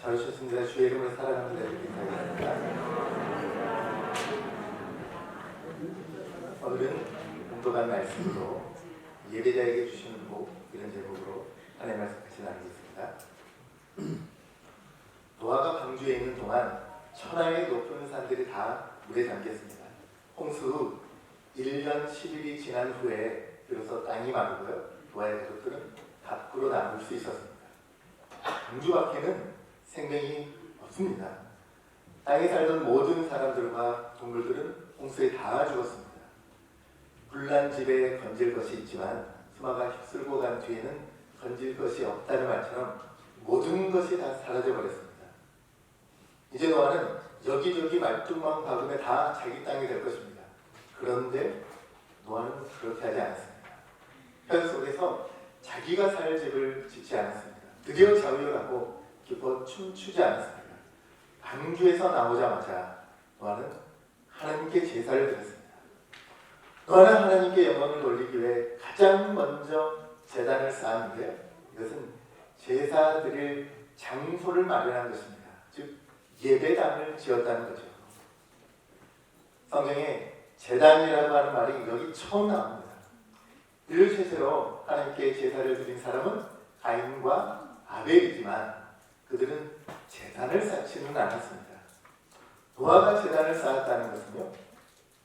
잘 오셨습니다. 주의 이름으로 사랑합니다. 이렇게 인사드립니다. 오늘은 공도간 말씀으로 예배자에게 주시는 복 이런 제목으로 하나님 말씀 같이 나누겠습니다. 노아가 방주에 있는 동안 천하의 높은 산들이 다 물에 잠겼습니다. 홍수 후 1년 10일이 지난 후에 비로소 땅이 마르고요. 노아의 가족들은 밖으로 나올 수 있었습니다. 방주 밖에는 생명이 없습니다. 땅에 살던 모든 사람들과 동물들은 홍수에 다 죽었습니다. 불난 집에 건질 것이 있지만 수마가 휩쓸고 간 뒤에는 건질 것이 없다는 말처럼 모든 것이 다 사라져 버렸습니다. 이제 노아는 여기저기 말뚝만 박으면 다 자기 땅이 될 것입니다. 그런데 노아는 그렇게 하지 않았습니다. 현 속에서 자기가 살 집을 짓지 않았습니다. 드디어 자유하고 기뻐 춤추지 않았습니다. 방주에서 나오자마자 노아는 하나님께 제사를 드렸습니다. 노아는 하나님께 영광을 돌리기 위해 가장 먼저 제단을 쌓았는데요. 이것은 제사 드릴 장소를 마련한 것입니다. 즉 예배당을 지었다는 거죠. 성경에 제단이라고 하는 말이 여기 처음 나옵니다. 이를 최초로 하나님께 제사를 드린 사람은 가인과 아벨이지만 그들은 제단을 쌓지는 않았습니다. 노아가 제단을 쌓았다는 것은요,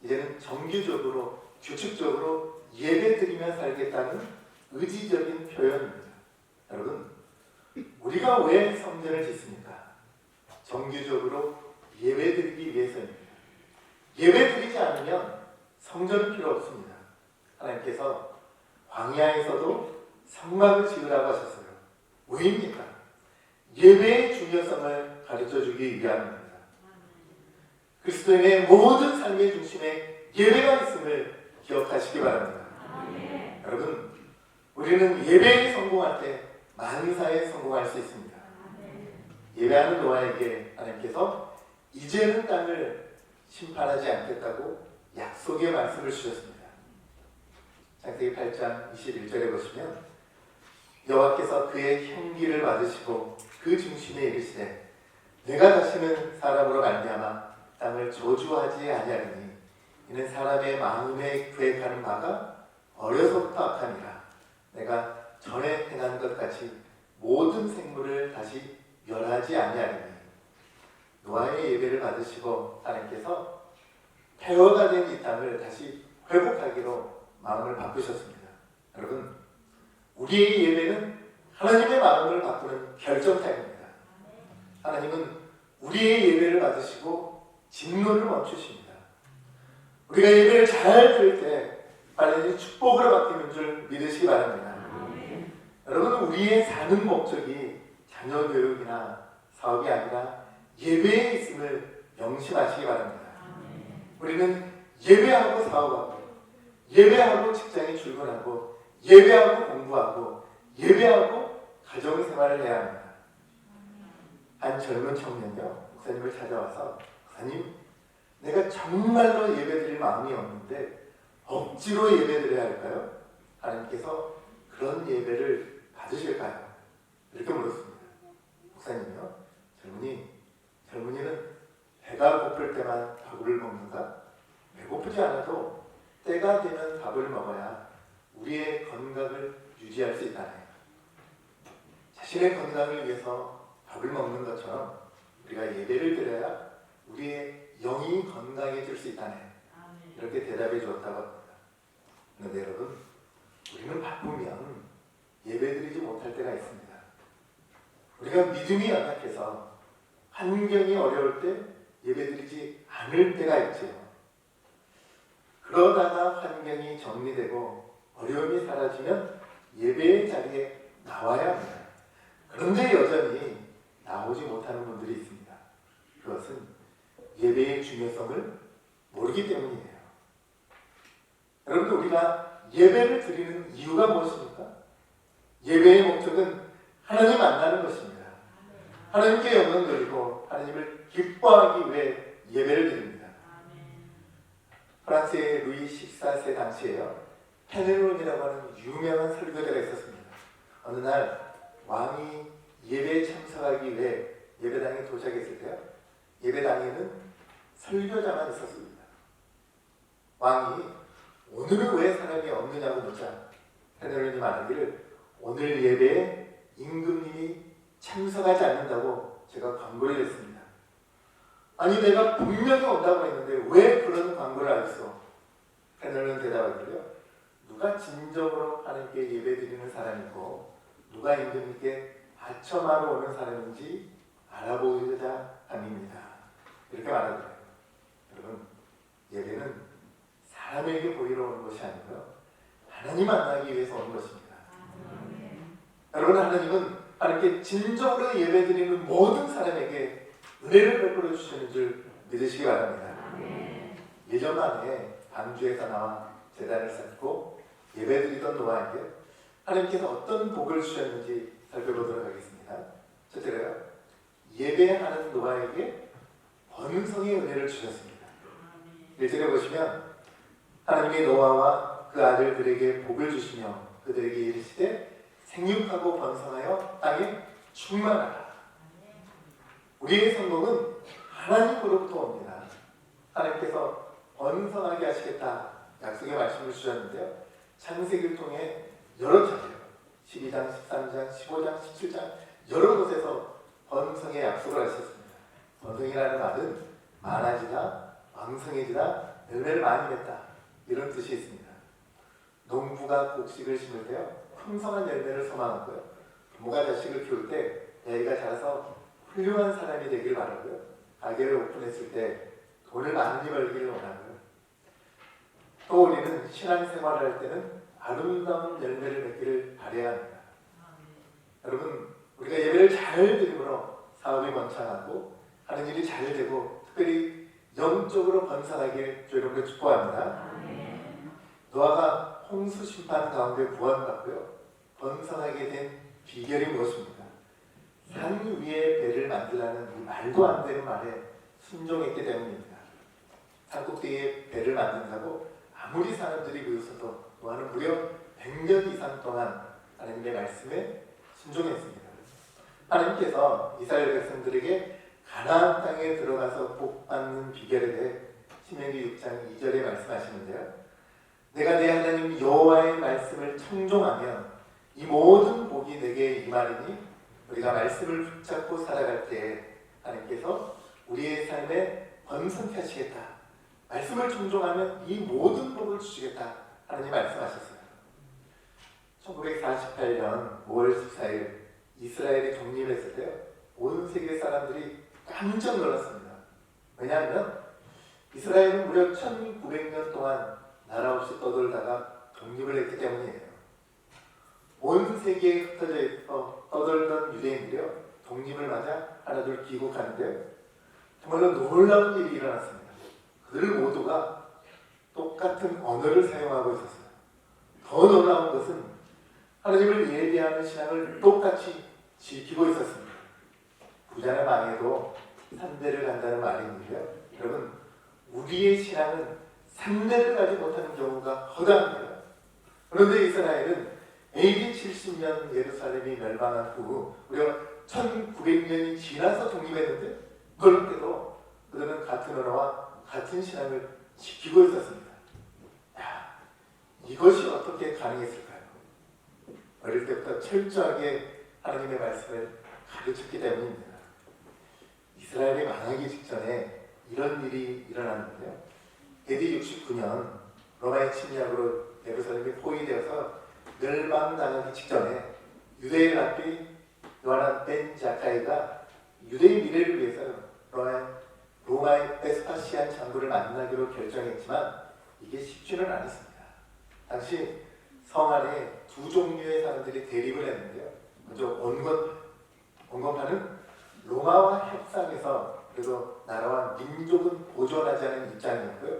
이제는 정규적으로 규칙적으로 예배 드리며 살겠다는 의지적인 표현입니다. 여러분, 우리가 왜 성전을 짓습니까? 정규적으로 예배 드리기 위해서입니다. 예배드리지 않으면 성전은 필요 없습니다. 하나님께서 광야에서도 성막을 지으라고 하셨어요. 왜입니까? 예배의 중요성을 가르쳐 주기 위함입니다. 그리스도인의 모든 삶의 중심에 예배가 있음을 기억하시기 바랍니다. 여러분, 우리는 예배에 성공할 때 만사에 성공할 수 있습니다. 예배하는 노아에게 하나님께서 이제는 땅을 심판하지 않겠다고 약속의 말씀을 주셨습니다. 창세기 8장 21절에 보시면 여호와께서 그의 형기를 받으시고 그 중심에 이르시되 내가 다시는 사람으로 말미암아 땅을 저주하지 아니하리니 이는 사람의 마음에 구획하는 바가 어려서부터 악함이라 내가 전에 행한 것 같이 모든 생물을 다시 멸하지 아니하리니 노아의 예배를 받으시고 하나님께서 된이 땅을 다시 회복하기로 마음을 바꾸셨습니다. 여러분 우리의 예배는 하나님의 마음을 바꾸는 결정타입니다. 하나님은 우리의 예배를 받으시고 진노를 멈추십니다. 우리가 예배를 잘 드릴 때 빨리 축복으로 바뀌는 줄 믿으시기 바랍니다. 여러분 우리의 사는 목적이 자녀 교육이나 사업이 아니라 예배에 있음을 명심하시기 바랍니다. 우리는 예배하고 사업하고 예배하고 직장에 출근하고 예배하고 공부하고 예배하고 가정 생활을 해야 합니다. 한 젊은 청년이요 목사님을 찾아와서 목사님 내가 정말로 예배드릴 마음이 없는데 억지로 예배드려야 할까요? 하나님께서 그런 예배를 받으실까요? 이렇게 물었습니다. 목사님이요 젊은이 젊은이는 배가 고플 때만 밥을 먹는가? 배고프지 않아도 때가 되면 밥을 먹어야 우리의 건강을 유지할 수 있다네. 자신의 건강을 위해서 밥을 먹는 것처럼 우리가 예배를 드려야 우리의 영이 건강해질 수 있다네. 이렇게 대답해 주었다고 합니다. 그런데 여러분, 우리는 바쁘면 예배드리지 못할 때가 있습니다. 우리가 믿음이 연약해서 환경이 어려울 때 예배드리지 않을 때가 있죠. 그러다가 환경이 정리되고 어려움이 사라지면 예배의 자리에 나와야 합니다. 그런데 여전히 나오지 못하는 분들이 있습니다. 그것은 예배의 중요성을 모르기 때문이에요. 여러분들 우리가 예배를 드리는 이유가 무엇입니까? 예배의 목적은 하나님 만나는 것입니다. 하나님께 영광 돌리고 하나님을 기뻐하기 위해 예배를 드립니다. 프랑스의 루이 14세 당시에요. 페네론이라고 하는 유명한 설교자가 있었습니다. 어느 날 왕이 예배에 참석하기 위해 예배당에 도착했을 때요. 예배당에는 설교자만 있었습니다. 왕이 오늘은 왜 사람이 없느냐고 묻자 헤네르님 말하기를 오늘 예배에 임금님이 참석하지 않는다고 제가 광고를 했습니다. 아니 내가 분명히 온다고 했는데 왜 그런 광고를 하겠어? 헤네르는 대답하기를요. 누가 진정으로 하나님께 예배드리는 사람이고 누가 임금님께 아첨하러 오는 사람인지 알아보고자 함입니다. 이렇게 말하더래요. 여러분 예배는 사람에게 보이러 오는 것이 아니고요. 하나님 만나기 위해서 오는 것입니다. 여러분 하나님은 하나님께 진정으로 예배드리는 모든 사람에게 은혜를 베풀어 주시는 줄 믿으시기 바랍니다. 1년 만에 방주에서 나와 재단을 쌓고 예배드리던 노아에게 하나님께서 어떤 복을 주셨는지 살펴보도록 하겠습니다. 첫째로요. 예배하는 노아에게 번성의 은혜를 주셨습니다. 1절에 보시면 하나님의 노아와 그 아들들에게 복을 주시며 그들에게 이르시되 생육하고 번성하여 땅에 충만하라. 우리의 성공은 하나님으로부터 옵니다. 하나님께서 번성하게 하시겠다 약속의 말씀을 주셨는데요. 창세기를 통해 여러 차례 12장, 13장, 15장, 17장 여러 곳에서 번성의 약속을 하셨습니다. 번성이라는 말은 많아지다, 왕성해지다, 열매를 많이 맺다 이런 뜻이 있습니다. 농부가 곡식을 심을 때요 풍성한 열매를 소망하고요. 부모가 자식을 키울 때 애가 자라서 훌륭한 사람이 되길 바라고요. 가게를 오픈했을 때 돈을 많이 벌기를 원하고요. 또 우리는 신앙생활을 할 때는 아름다운 열매를 맺기를 바라야 합니다. 여러분 우리가 예배를 잘 드림으로 사업이 번창하고 하는 일이 잘 되고 특별히 영적으로 번성하길 주님을 축복합니다. 노아가 홍수 심판 가운데 구원받고요. 번성하게 된 비결이 무엇입니까? 산 위에 배를 만들라는 이 말도 안 되는 말에 순종했기 때문입니다. 산 꼭대기에 배를 만든다고 아무리 사람들이 그것도 노아는 무려 100년 이상 동안 하나님의 말씀에 순종했습니다. 하나님께서 이스라엘 백성들에게 가나안 땅에 들어가서 복 받는 비결에 대해 신명기 6장 2절에 말씀하시는데요. 내가 내 하나님 여호와의 말씀을 청종하면 이 모든 복이 내게 임하리니 우리가 말씀을 붙잡고 살아갈 때 하나님께서 우리의 삶에 번성케 하시겠다. 말씀을 청종하면 이 모든 복을 주시겠다. 하나님 말씀하셨어요. 1948년 5월 14일 이스라엘이 독립했을 때요. 온 세계 사람들이 깜짝 놀랐습니다. 왜냐하면 이스라엘은 무려 1900년 동안 나라 없이 떠돌다가 독립을 했기 때문이에요. 온 세계에 흩어져 있어 떠돌던 유대인들이요. 독립을 맞아 하나둘 귀국하는데요. 정말로 놀라운 일이 일어났습니다. 그들 모두가 똑같은 언어를 사용하고 있었어요. 더 놀라운 것은 하나님을 예배하는 신앙을 똑같이 지키고 있었습니다. 부자는 망해도 삼대를 간다는 말이 있는데요. 여러분, 우리의 신앙은 삼대를 가지 못하는 경우가 허다합니다. 그런데 이스라엘은 AD 70년 예루살렘이 멸망한 후 우리가 1900년이 지나서 독립했는데 그런데도 그들은 같은 언어와 같은 신앙을 지키고 있었습니다. 야, 이것이 어떻게 가능했을까요? 어릴 때부터 철저하게 하나님의 말씀을 가르쳤기 때문입니다. 이스라엘이 망하기 직전에 이런 일이 일어났는데요. AD 69년 로마의 침략으로 예루살렘이 포위되어서 멸망 당하기 직전에 유대인 랍비 요하난 벤 자카이가 유대인 미래를 위해서 로마의, 베스파시안 장군을 만나기로 결정했지만 이게 쉽지는 않았습니다. 당시 성 안에 두 종류의 사람들이 대립을 했는데요. 먼저 원건, 원건파는 로마와 협상해서 그래도 나라와 민족은 보존하지 않은 입장이었고요.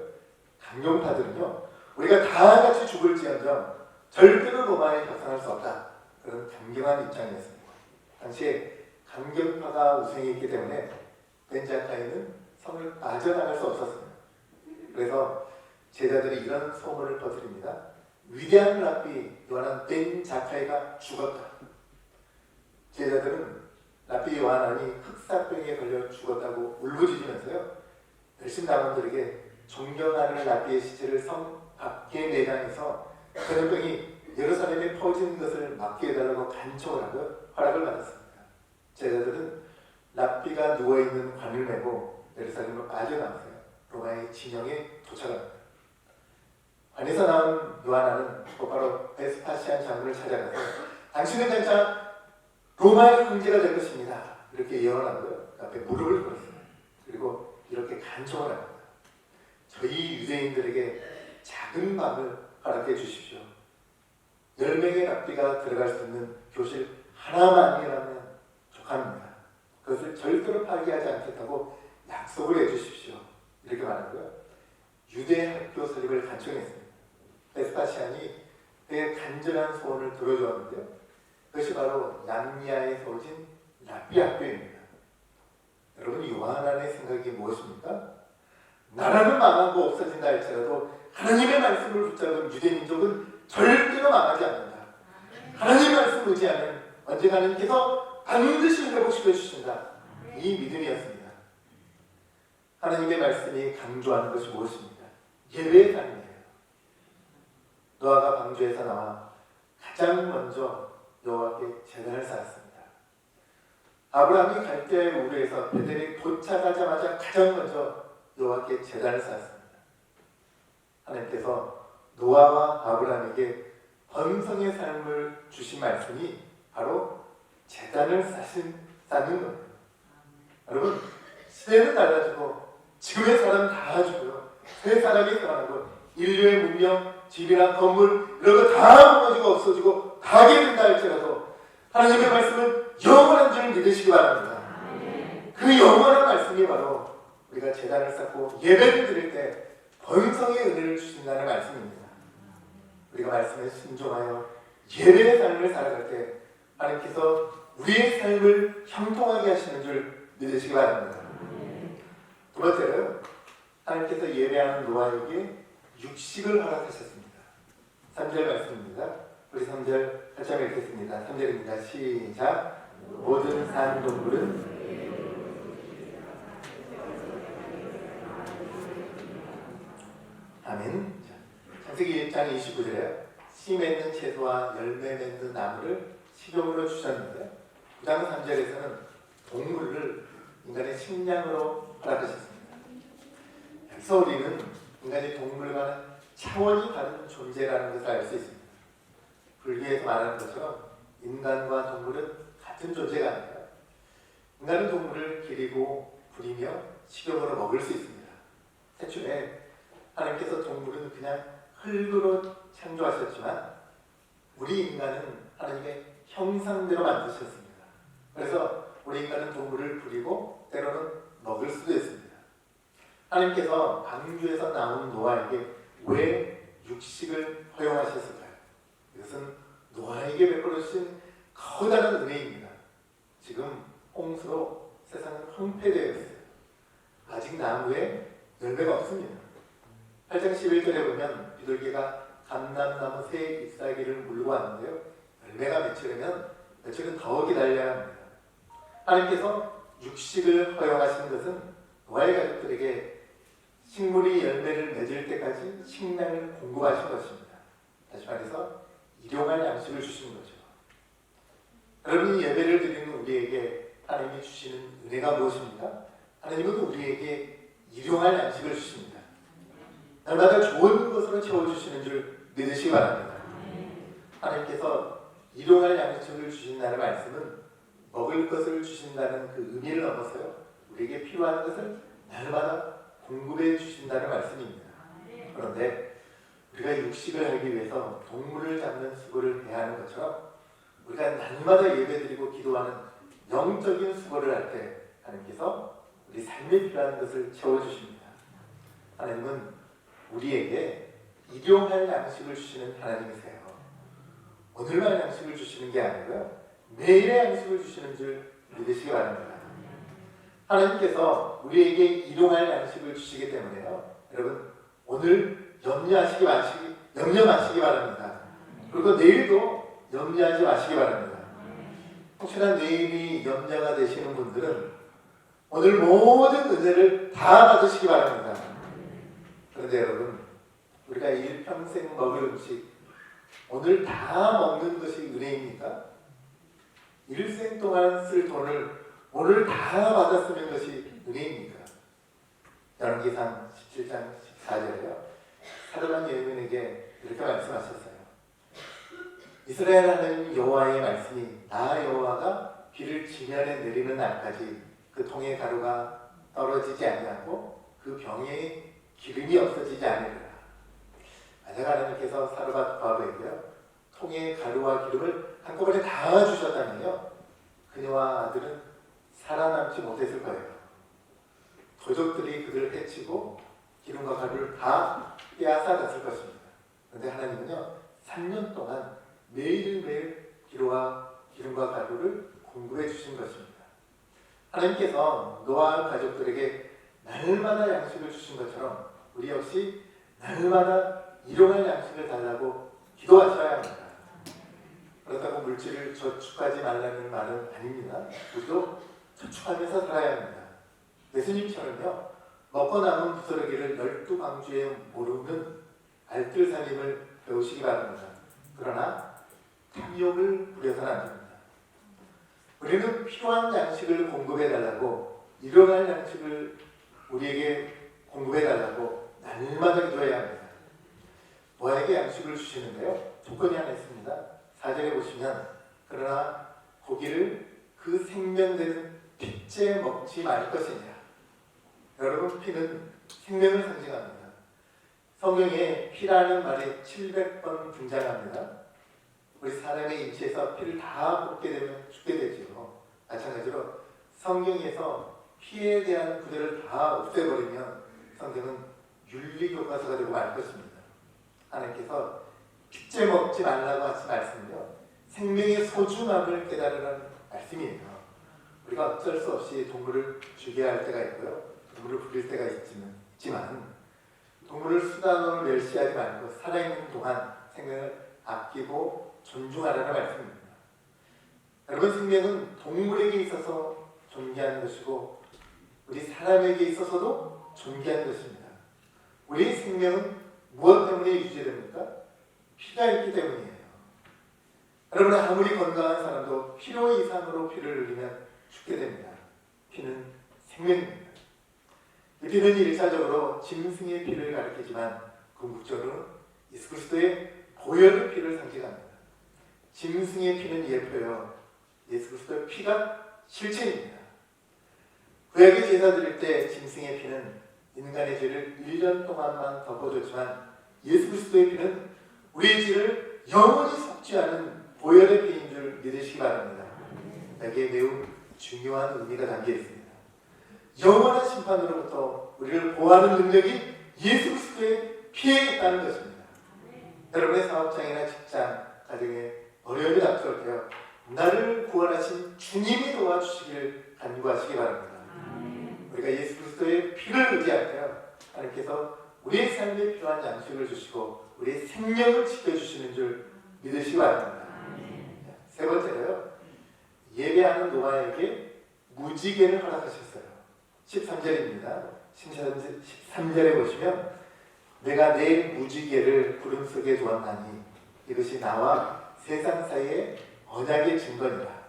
강경파들은요. 우리가 다 같이 죽을지언정 절대로 로마에 협상할 수 없다. 그런 강경한 입장이었습니다. 당시에 강경파가 우승했기 때문에 벤자카이는 성을 빠져나갈 수 없었습니다. 그래서 제자들이 이런 소문을 퍼뜨립니다. 위대한 랍비 요한한 벤 자카이가 죽었다. 제자들은 라피 요하난이 흑사병에 걸려 죽었다고 울부짖으면서요. 열심당원들에게 존경하는 라피의 시체를 성 밖에 내장해서 전염병이 예루살렘에 퍼지는 것을 막게 해달라고 간청을 하고 허락을 받았습니다. 제자들은 라피가 누워있는 관을 메고 예루살렘으로 빠져나오세요. 로마의 진영에 도착합니다. 관에서 나온 요하나는 곧바로 베스파시안 장군을 찾아가서 당신은 장차 로마의 황제가 될 것입니다. 이렇게 예언하고요. 그 앞에 무릎을 꿇었어요. 그리고 이렇게 간청을 합니다. 저희 유대인들에게 작은 방을 허락해 주십시오. 열 명의 랍비가 들어갈 수 있는 교실 하나만이라면 족합니다. 그것을 절대로 파기하지 않겠다고 약속을 해 주십시오. 이렇게 말하고요. 유대 학교 설립을 간청했습니다. 베스파시안이 그의 간절한 소원을 들어주었는데요. 그것이 바로 남미아에 세워진 랍비 학교입니다. 여러분 요한안의 생각이 무엇입니까? 나라는 망하고 없어진다 할지라도 하나님의 말씀을 붙잡은 유대 민족은 절대로 망하지 않는다. 하나님의 말씀 의지하면 언젠가 하나님께서 반드시 회복시켜 주신다. 이 믿음이었습니다. 하나님의 말씀이 강조하는 것이 무엇입니까? 예배의 삶이에요. 노아가 방주에서 나와 가장 먼저 여호와께 제단을 쌓았습니다. 아브라함이 갈대 우르에서 베델에 도착하자마자 가장 먼저 여호와께 제단을 쌓았습니다. 하나님께서 노아와 아브라함에게 번성의 삶을 주신 말씀이 바로 제단을 쌓신, 쌓는 겁니다. 여러분 시대는 달라지고 지금의 사람 다 죽고요. 새 사람이 태어나고 인류의 문명, 집이나 건물 이런 거 다 무너지고 없어지고 가게 된다 할지라도 하나님의 말씀은 영원한 줄 믿으시기 바랍니다. 그 영원한 말씀이 바로 우리가 재단을 쌓고 예배를 드릴 때 번성의 은혜를 주신다는 말씀입니다. 우리가 말씀에 순종하여 예배의 삶을 살아갈 때 하나님께서 우리의 삶을 형통하게 하시는 줄 믿으시기 바랍니다. 두 번째로 하나님께서 예배하는 노아에게 육식을 허락하셨습니다. 3절 말씀입니다. 우리 3절 같이 한번 읽겠습니다. 3절입니다. 시작. 모든 산 동물은 아멘. 자, 창세기 1장 29절에 씨 맺는 채소와 열매 맺는 나무를 식용으로 주셨는데 9장 3절에서는 동물을 인간의 식량으로 허락하셨습니다. 여기서 우리는 인간이 동물과는 차원이 다른 존재라는 것을 알 수 있습니다. 불교에서 말하는 것처럼 인간과 동물은 같은 존재가 아닙니다. 인간은 동물을 기리고 부리며 식용으로 먹을 수 있습니다. 태초에 하나님께서 동물은 그냥 흙으로 창조하셨지만 우리 인간은 하나님의 형상대로 만드셨습니다. 그래서 우리 인간은 동물을 부리고 때로는 먹을 수도 있습니다. 하나님께서 방주에서 나온 노아에게 왜 육식을 허용하셨을까요? 이것은 노아에게 베풀어 주신 커다란 은혜입니다. 지금 홍수로 세상은 황폐되어 있어요. 아직 나무에 열매가 없습니다. 8장 11절에 보면 비둘기가 감람나무 새 잎사귀를 물고 왔는데요. 열매가 맺히려면 며칠은 더 기다려야 합니다. 하나님께서 육식을 허용하신 것은 노아의 가족들에게 식물이 열매를 맺을 때까지 식량을 공급하신 것입니다. 다시 말해서 일용할 양식을 주신 거죠. 여러분이 예배를 드리는 우리에게 하나님이 주시는 은혜가 무엇입니까? 하나님은 우리에게 일용할 양식을 주십니다. 날마다 좋은 것으로 채워주시는 줄 믿으시기 바랍니다. 하나님께서 일용할 양식을 주신다는 말씀은 먹을 것을 주신다는 그 의미를 넘어서요. 우리에게 필요한 것을 날마다 공급해 주신다는 말씀입니다. 그런데 우리가 육식을 하기 위해서 동물을 잡는 수고를 해야 하는 것처럼 우리가 날마다 예배드리고 기도하는 영적인 수고를 할 때 하나님께서 우리 삶에 필요한 것을 채워주십니다. 하나님은 우리에게 일용할 양식을 주시는 하나님이세요. 오늘만 양식을 주시는 게 아니고요. 매일의 양식을 주시는 줄 믿으시기 바랍니다. 하나님께서 우리에게 일용할 양식을 주시기 때문에요. 여러분 오늘 염려하시기 마시기 염려 마시기 바랍니다. 그리고 내일도 염려하지 마시기 바랍니다. 혹시나 내일이 염려가 되시는 분들은 오늘 모든 은혜를 다 받으시기 바랍니다. 그런데 여러분, 우리가 일평생 먹을 음식 오늘 다 먹는 것이 은혜입니까? 일생 동안 쓸 돈을 오늘 다 받았으면 것이 은혜입니까? 열왕기상 17장 14절에요. 사도만 예민에게 이렇게 말씀하셨어요. 이스라엘 하나님 여호와의 말씀이 나 여호와가 비를 지면에 내리는 날까지 그 통의 가루가 떨어지지 아니하고 그 병에 기름이 없어지지 않으리라. 만약 하나님께서 사르밧 바브에게요 통의 가루와 기름을 한꺼번에 다 주셨다면요 그녀와 아들은 살아남지 못했을 거예요. 도적들이 그들을 해치고 기름과 가루를 다 빼앗아 갔을 것입니다. 그런데 하나님은요 3년 동안 매일매일 기름과 기름과 가루를 공급해 주신 것입니다. 하나님께서 노아 가족들에게 날마다 양식을 주신 것처럼 우리 역시 날마다 일용할 양식을 달라고 기도하셔야 합니다. 그렇다고 물질을 저축하지 말라는 말은 아닙니다. 우리도 저축하면서 살아야 합니다. 예수님처럼요 먹고 남은 부스러기를 열두 방주에 모르는 알뜰살림을 배우시기 바랍니다. 그러나 탐욕을 부려서는 안 됩니다. 우리는 필요한 양식을 공급해 달라고 일용할 양식을 우리에게 공급해 달라고 날마다 기도해야 합니다. 노아에게 양식을 주시는데요. 조건이 하나 있습니다. 4절에 보시면 그러나 고기를 그 생명되는 핏째 먹지 말 것이냐. 여러분 피는 생명을 상징합니다. 성경에 피라는 말이 700번 등장합니다. 우리 사람의 인체에서 피를 다 뽑게 되면 죽게 되지요. 마찬가지로 성경에서 피에 대한 구절을 다 없애버리면 성경은 윤리 교과서가 되고 말 것입니다. 하나님께서 핏째 먹지 말라고 하신 말씀은요. 생명의 소중함을 깨달으라는 말씀이에요. 우리가 어쩔 수 없이 동물을 죽여야 할 때가 있고요. 동물을 부릴 때가 있지만 동물을 수단으로 멸시하지 말고 살아있는 동안 생명을 아끼고 존중하라는 말씀입니다. 여러분 생명은 동물에게 있어서 존귀한 것이고 우리 사람에게 있어서도 존귀한 것입니다. 우리 생명은 무엇 때문에 유지됩니까? 피가 있기 때문이에요. 여러분 아무리 건강한 사람도 필요 이상으로 피를 흘리면 죽게 됩니다. 피는 생명입니다. 이 피는 일차적으로 짐승의 피를 가리키지만 궁극적으로는 예수 그리스도의 보혈의 피를 상징합니다. 짐승의 피는 예표요. 예수 그리스도의 피가 실체입니다. 구약의 제사 드릴 때 짐승의 피는 인간의 죄를 1년 동안만 덮어줬지만 예수 그리스도의 피는 우리의 죄를 영원히 않은 보혈의 피인 줄 믿으시기 바랍니다. 여기에 매우 중요한 의미가 담겨 있습니다. 영원한 심판으로부터 우리를 보호하는 능력이 예수 그리스도의 피에 있다는 것입니다. 여러분의 사업장이나 직장, 가정에 어려움이 닥쳐올 때요. 나를 구원하신 주님이 도와주시길 간구하시기 바랍니다. 우리가 예수 그리스도의 피를 때요. 하나님께서 우리의 삶에 필요한 양식을 주시고 우리의 생명을 지켜주시는 줄 믿으시기 바랍니다. 세 번째로요. 예배하는 노아에게 무지개를 허락하셨어요. 13절입니다. 13절에 보시면 내가 내 무지개를 구름 속에 두었나니 이것이 나와 세상 사이의 언약의 증거니라.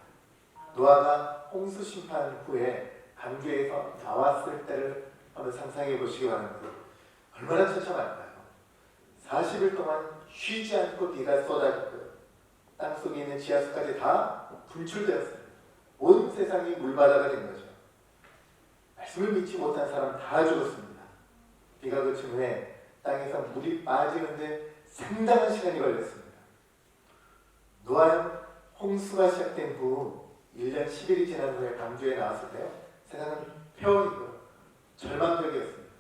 노아가 홍수 심판 후에 강주에서 나왔을 때를 한번 상상해 보시기 바랍니다. 얼마나 처참할까요? 40일 동안 쉬지 않고 비가 쏟아졌고요. 땅속에 있는 지하수까지 다 분출되었습니다. 온 세상이 물바다가 된 거죠. 말씀을 믿지 못한 사람 다 죽었습니다. 비가 그친 후에 땅에서 물이 빠지는데 상당한 시간이 걸렸습니다. 노아는 홍수가 시작된 후 1년 10일이 지난 후에 강주에 나왔을 때요. 세상은 폐허이고 절망적이었습니다.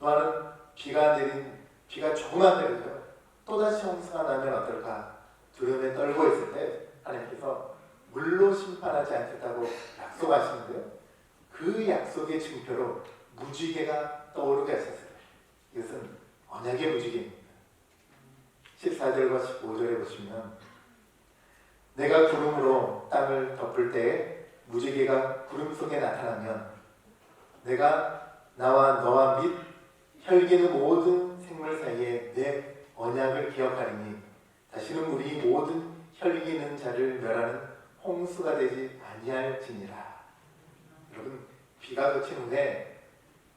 노아는 비가 내린 비가 조금만 내려도 또다시 홍수가 나면 어떨까 두려움에 떨고 있을 때 하나님께서 물로 심판하지 않겠다고 약속하시는데요. 그 약속의 증표로 무지개가 떠오르게 하셨어요. 이것은 언약의 무지개입니다. 14절과 15절에 보시면 내가 구름으로 땅을 덮을 때에 무지개가 구름 속에 나타나면 내가 나와 너와 및 혈기는 모든 생물 사이에 내 언약을 기억하리니 다시는 우리 모든 혈기는 자를 멸하는 홍수가 되지 아니할지니라. 여러분 비가 그친 후에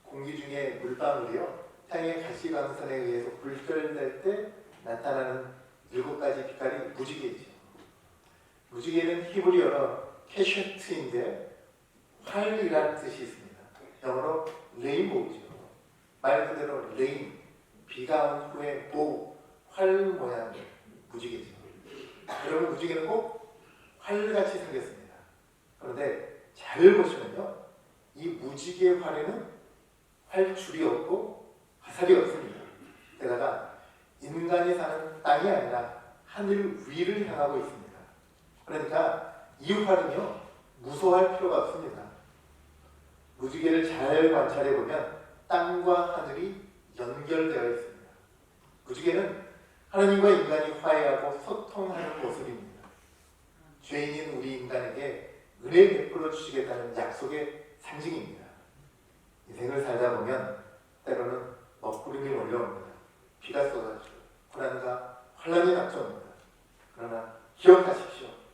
공기 중에 물방울이요太阳 가시광선에 의해서 불결될 때 나타나는 일곱 가지 빛깔이 무지개죠. 무지개는 히브리어로 캐셔트인데 활이라는 뜻이 있습니다. 영어로 레인보우죠. 말 그대로 레인, 비가 온 후에 보우, 활 모양의 무지개죠. 여러분 무지개는 꼭 활같이 생겼습니다. 그런데 잘 보시면요, 이 무지개 활에는 활줄이 없고 화살이 없습니다. 게다가 인간이 사는 땅이 아니라 하늘 위를 향하고 있습니다. 그러니까 이 활은요 무서워할 필요가 없습니다. 무지개를 잘 관찰해 보면 땅과 하늘이 연결되어 있습니다. 무지개는 하나님과 인간이 화해하고 소통하는 모습입니다. 죄인인 우리 인간에게 은혜 베풀어 주시겠다는 약속의 상징입니다. 인생을 살다 보면 때로는 먹구름이 몰려옵니다. 비가 쏟아지고 불안과 환란이 닥쳐옵니다. 그러나 기억하십시오.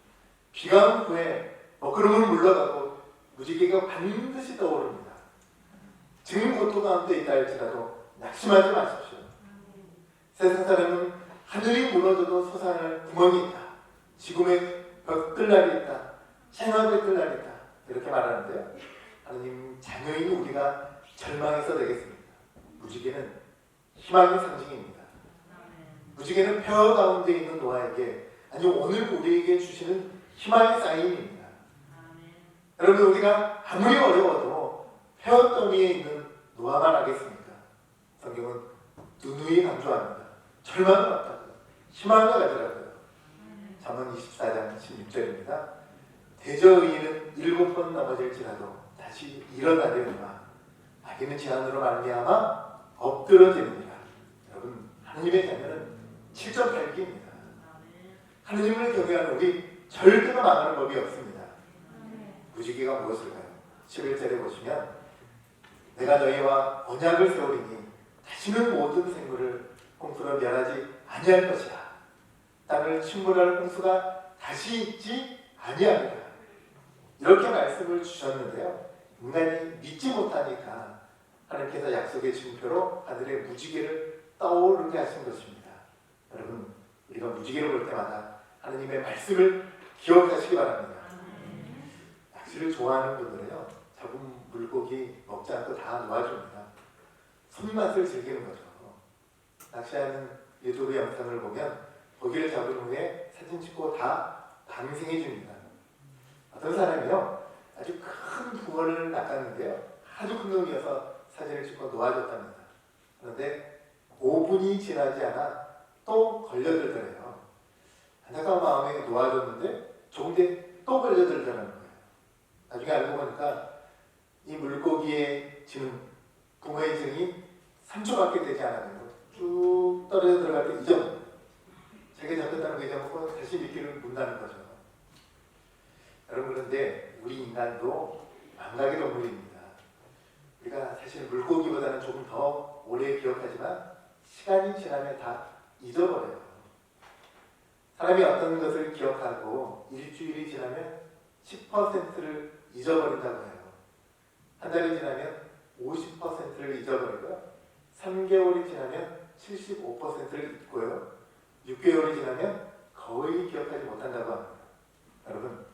온 후에 먹구름은 물러가고 무지개가 반드시 떠오릅니다. 지금 고통 가운데 있다 할지라도 낙심하지 마십시오. 세상 사람은 하늘이 무너져도 솟아날 구멍이 있다. 지금의 벽들날이 있다. 생활의 들날이 있다. 이렇게 말하는데요. 하나님 자녀인 우리가 절망해서 되겠습니다. 무지개는 희망의 상징입니다. 무지개는 뼈 가운데 있는 노아에게 아니 오늘 우리에게 주시는 희망의 사인입니다. 여러분 우리가 아무리 어려워도 뼈더미에 있는 노아만 하겠습니까? 성경은 누누이 강조합니다. 절망은 없다고 희망을 가지라고요. 잠언 24장 16절입니다. 대저의인은 일곱 번 넘어질지라도 다시 일어나려니와 악인은 재앙으로 말미암아 엎드러지느니라. 여러분 하나님의 자녀는 7.8기입니다. 하나님을 경외하는 우리 절대로 망하는 법이 없습니다. 무지개가 무엇일까요? 11절에 보시면 내가 너희와 언약을 세우리니 다시는 모든 생물을 홍수로 멸하지 아니할 것이라. 땅을 침몰할 홍수가 다시 있지 아니하리라. 이렇게 말씀을 주셨는데요. 인간이 믿지 못하니까 하나님께서 약속의 증표로 하늘의 무지개를 떠오르게 하신 것입니다. 여러분, 우리가 무지개를 볼 때마다 하나님의 말씀을 기억하시기 바랍니다. 낚시를 좋아하는 분들은요, 잡은 물고기 먹지 않고 다 놓아줍니다. 손맛을 즐기는 거죠. 낚시하는 유튜브 영상을 보면 고기를 잡은 후에 사진 찍고 다 방생해 줍니다. 어떤 사람이요, 아주 큰 붕어를 낚았는데요, 아주 큰 놈이어서 사진을 찍고 놓아줬답니다. 그런데 5분이 지나지 않아 또 걸려들더래요. 안타까운 마음에 놓아줬는데 조금 뒤에 또 걸려들더라는 거예요. 나중에 알고 보니까 이 물고기에 지는 붕어의 등이 3초밖에 되지 않았는데 쭉 떨어져 들어갈 때 잊어먹어요. 자기 잡혔다는 거 잊어먹고 다시 미끼를 문다는 거죠. 여러분 그런데 우리 인간도 망각의 동물입니다. 우리가 사실 물고기보다는 조금 더 오래 기억하지만 시간이 지나면 다 잊어버려요. 사람이 어떤 것을 기억하고 일주일이 지나면 10%를 잊어버린다고 해요. 한 달이 지나면 50%를 잊어버리고요. 3개월이 지나면 75%를 잊고요. 6개월이 지나면 거의 기억하지 못한다고 합니다. 여러분,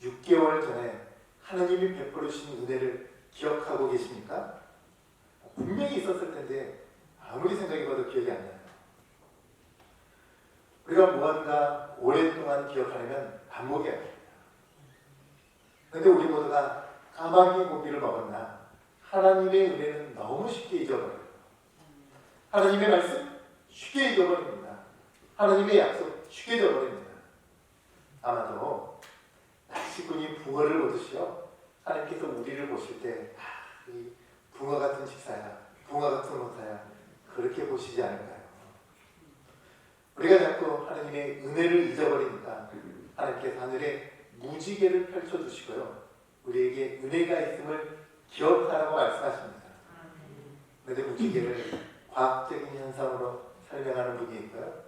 6개월 전에 하나님이 베풀으신 은혜를 기억하고 계십니까? 분명히 있었을 텐데 아무리 생각해봐도 기억이 안 나요. 우리가 무언가 오랫동안 기억하려면 반복해야 됩니다. 근데 우리 모두가 까마귀 고기를 먹었나 하나님의 은혜는 너무 쉽게 잊어버려요. 하나님의 말씀 쉽게 잊어버립니다. 하나님의 약속 쉽게 잊어버립니다. 아마도 낚시꾼이 붕어를 보듯이요. 하나님께서 우리를 보실 때, 아, 이 붕어 같은 집사야, 붕어 같은 모사야, 그렇게 보시지 않을까요? 우리가 자꾸 하나님의 은혜를 잊어버리니까 하나님께서 하늘에 무지개를 펼쳐주시고요. 우리에게 은혜가 있음을 기억하라고 말씀하십니다. 그런데 무지개를 과학적인 현상으로 설명하는 분이 있고요.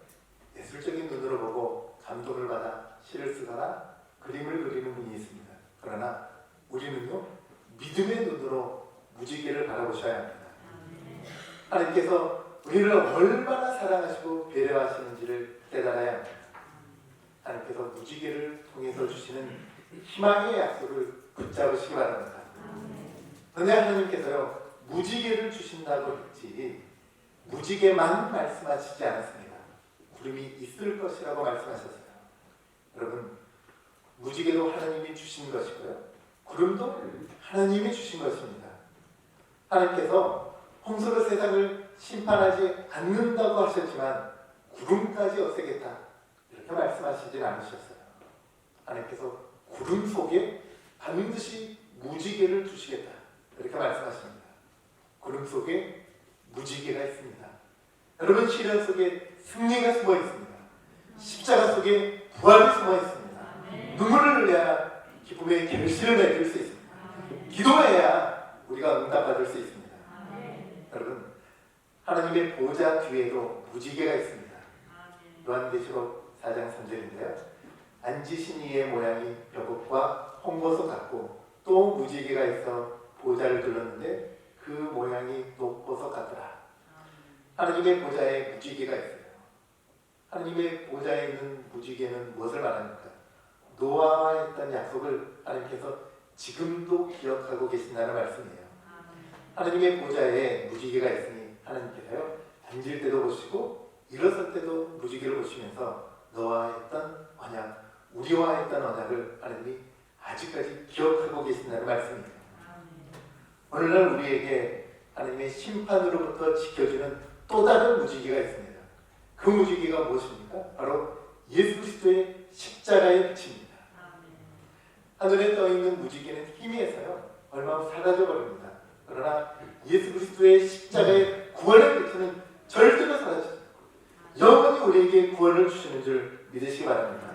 예술적인 눈으로 보고 감동을 받아 시를 쓰거나 그림을 그리는 분이 있습니다. 그러나 우리는요 믿음의 눈으로 무지개를 바라보셔야 합니다. 하나님께서 우리를 얼마나 사랑하시고 배려하시는지를 깨달아야 합니다. 하나님께서 무지개를 통해서 주시는 희망의 약속을 붙잡으시기 바랍니다. 그런데 하나님께서요 무지개를 주신다고 했지 무지개만 말씀하시지 않았습니다. 구름이 있을 것이라고 말씀하셨어요. 여러분 무지개도 하나님이 주신 것이고요. 구름도 하나님이 주신 것입니다. 하나님께서 홍수로 세상을 심판하지 않는다고 하셨지만 구름까지 없애겠다 이렇게 말씀하시진 않으셨어요. 하나님께서 구름 속에 반드시 무지개를 주시겠다 이렇게 말씀하십니다. 구름 속에 무지개가 있습니다. 여러분 시련 속에 승리가 숨어 있습니다. 십자가 속에 부활이 숨어 있습니다. 눈물을 흘려야 기쁨의 결실을 맺을 수 있습니다. 기도해야 우리가 응답받을 수 있습니다. 여러분 하나님의 보좌 뒤에도 무지개가 있습니다. 요한계시록 4장 3절인데요. 앉으신 이의 모양이 벽옥과 홍보소 같고 또 무지개가 있어 보좌를 둘렀는데 그 모양이 녹보석 같더라. 하나님의 보좌에 무지개가 있어요. 하나님의 보좌에 있는 무지개는 무엇을 말합니까? 노아와 했던 약속을 하나님께서 지금도 기억하고 계신다는 말씀이에요. 하나님의 보좌에 무지개가 있으니 하나님께서요 앉을 때도 보시고 일어설 때도 무지개를 보시면서 너와 했던 언약, 우리와 했던 언약을 하나님이 아직까지 기억하고 계신다는 말씀이에요. 오늘날 우리에게 하나님의 심판으로부터 지켜주는 또 다른 무지개가 있습니다. 그 무지개가 무엇입니까? 바로 예수 그리스도의 십자가의 빛입니다. 하늘에 떠 있는 무지개는 희미해서요 얼마 후 사라져 버립니다. 그러나 예수 그리스도의 십자가의 구원의 빛은 절대로 사라지지 영원히 우리에게 구원을 주시는 줄 믿으시기 바랍니다.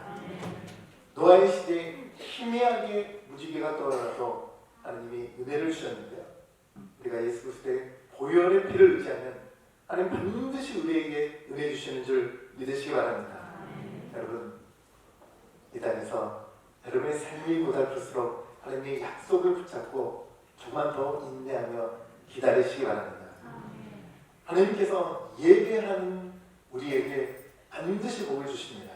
노아의 시대에 희미하게 무지개가 떠올라서 하나님이 은혜를 주셨는데요. 우리가 예수 그리스도의 보혈의 피를 의지하면 하나님 반드시 우리에게 은혜 주시는 줄 믿으시기 바랍니다. 여러분 이 땅에서 여러분의 삶이 고달플수록 하나님의 약속을 붙잡고 조금만 더 인내하며 기다리시기 바랍니다. 하나님께서 예배하는 우리에게 반드시 복을 주십니다.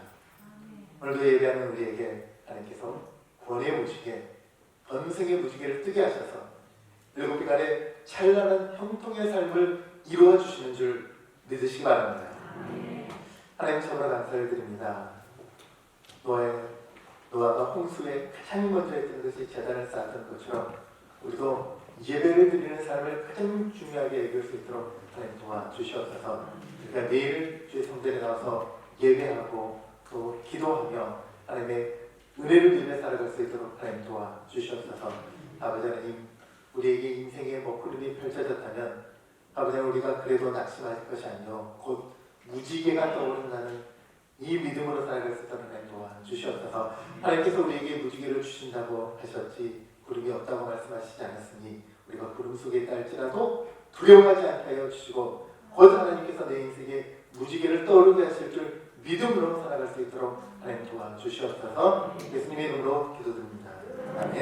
오늘도 예배하는 우리에게 하나님께서 구원의 무지개, 번성의 무지개를 뜨게 하셔서 일곱 비간의 찬란한 형통의 삶을 이루어 주시는 줄 믿으시기 바랍니다. 하나님 참으로 감사를 드립니다. 노아의 노아가 홍수에 가장 먼저 했던 것이 재단을 쌓았던 것처럼 우리도 예배를 드리는 삶을 가장 중요하게 여길 수 있도록 하나님 도와주시옵소서. 그러니까 매일 주의 성전에 나와서 예배하고 또 기도하며 하나님의 은혜를 누려 살아갈 수 있도록 하나님 도와주시옵소서. 아버지 하나님 우리에게 인생의 먹구름이 펼쳐졌다면 아버지 하나님 우리가 그래도 낙심할 것이 아니요 곧 무지개가 떠오른다는 이 믿음으로 살아갈 수 있도록 하나님 도와주시옵소서. 하나님께서 우리에게 무지개를 주신다고 하셨지 구름이 없다고 말씀하시지 않았으니 우리가 구름 속에 있다 할지라도 두려워하지 않게 하여 주시고 곧 하나님께서 내 인생에 무지개를 떠오르게 하실 줄 믿음으로 살아갈 수 있도록 하나님 도와주시옵소서 예수님의 이름으로 기도드립니다. 아멘.